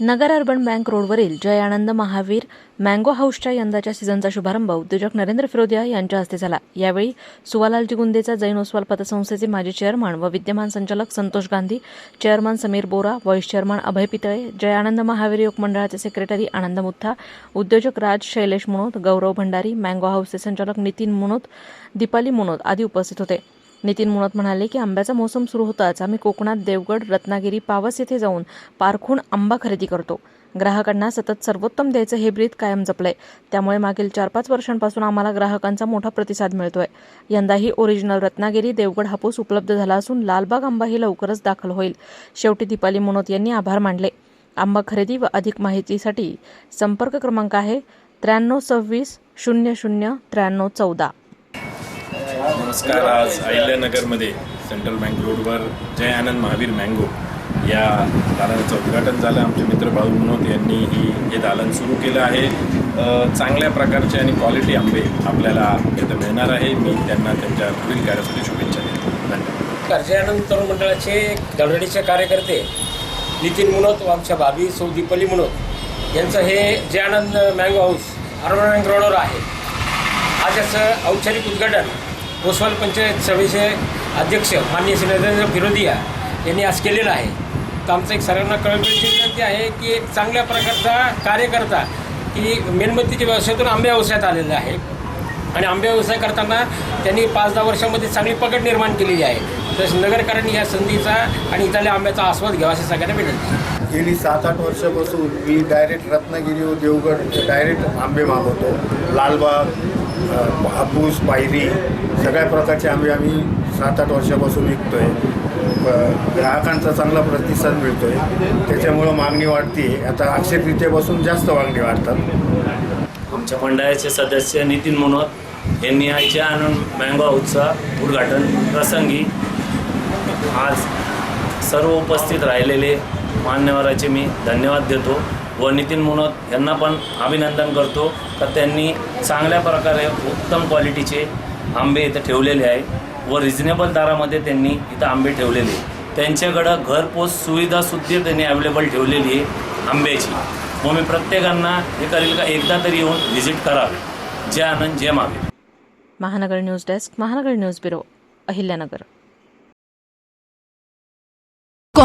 नगर urban bank रोडवरील Jayanand Mahavir mango हाऊसच्या यंदाच्या सीझनचा शुभारंभ उद्योजक नरेंद्र फिरोदिया यांच्या हस्ते झाला. यावेळी सुवालालजी गुंदेचा जैन ओसवाल पतसंस्थेचे माजी चेअरमन व विद्यमान संचालक Santosh Gandhi chairman Sameer Bora vice chairman Abhay Pitale Jayanand Mahavir Yog मंडळाचे सेक्रेटरी आनंद मुथा उद्योजक राज शैलेश मुनोत गौरव भंडारी मँगो हाऊसचे संचालक नितीन मुनोत दीपाली मुनोत आदी उपस्थित होते. नितीन मुनोत म्हणाले की आंब्याचा मोसम सुरू होताच आम्ही कोकणात देवगड रत्नागिरी पावस येथे जाऊन पारखून आंबा खरेदी करतो. ग्राहकांना सतत सर्वोत्तम द्यायचं हे ब्रीद कायम जपलंय. त्यामुळे मागील चार पाच वर्षांपासून आम्हाला ग्राहकांचा मोठा प्रतिसाद मिळतोय. यंदाही ओरिजिनल रत्नागिरी देवगड हापूस उपलब्ध झाला असून लालबाग आंबाही लवकरच दाखल होईल. शेवटी दीपाली मुनोत यांनी आभार मानले. आंबा खरेदी व अधिक माहितीसाठी संपर्क क्रमांक आहे त्र्याण्णव सव्वीस शून्य शून्य त्र्याण्णव चौदा. नमस्कार. आज अहिल्यानगरमध्ये सेंट्रल बँक रोडवर जय आनंद महावीर मँगो या दालनाचं उद्घाटन झालं. आमचे मित्र भाऊ विनोद यांनी ही हे दालन सुरू केलं आहे. चांगल्या प्रकारचे आणि क्वालिटी आंबे आपल्याला इथं मिळणार आहे. मी त्यांना त्यांच्या पुढील कार्यासाठी शुभेच्छा देतो. धन्यवाद. आनंद तरुण मंडळाचे दळडीचे कार्यकर्ते नितीन मुनोत व आमच्या भाभी सौ दीपली मुनोत यांचं हे Jay Anand mango house urban bank रोडवर आहे. आज याचं औपचारिक उद्घाटन ओसवाल पंचायत सभेचे अध्यक्ष माननीय श्री नरेंद्र फिरोदिया यांनी आज केलेलं आहे. तर आमचं एक सर्वांना कळकळीची विनंती आहे की एक चांगल्या प्रकारचा कार्यकर्ता की मेणबत्तीच्या व्यवसायातून आंबे व्यवसायात आलेला आहे. आणि आंबे व्यवसाय करताना त्यांनी पाच दहा वर्षामध्ये चांगली पकड निर्माण केलेली आहे. तर नगरकरांनी या संधीचा आणि इथल्या आंब्याचा आस्वाद घ्यावा अशी सगळ्यांना विनंती गेली सात आठ वर्षापासून मी डायरेक्ट रत्नागिरी व देवगड डायरेक्ट आंबे मागवतो. लालबाग हापूस पायरी सगळ्या प्रकारचे आंबे आम्ही सात आठ वर्षापासून विकतो आहे ग्राहकांचा चांगला प्रतिसाद मिळतो आहे त्याच्यामुळं मागणी वाढते आता अक्षय जास्त मागणी वाढतात. आमच्या मंडळाचे सदस्य नितीन मनोहर यांनी आजच्या आनंद मँगो हाऊसचा उद्घाटन प्रसंगी आज सर्व उपस्थित राहिलेले मान्यवराचे मी धन्यवाद देतो. व नितीन मनोत यांना पण अभिनंदन करतो. तर त्यांनी चांगल्या प्रकारे उत्तम क्वालिटीचे आंबे इथं ठेवलेले आहे व रिजनेबल दरामध्ये त्यांनी इथं आंबे ठेवलेले आहे. त्यांच्याकडं घरपोच सुविधासुद्धा त्यांनी अवेलेबल ठेवलेली आहे आंब्याची. मग मी प्रत्येकांना हे करेल का एकदा तरी येऊन व्हिजिट करावे. जय Anand Jay Mahavir. Mahanagar news desk Mahanagar news bureau Ahilyanagar.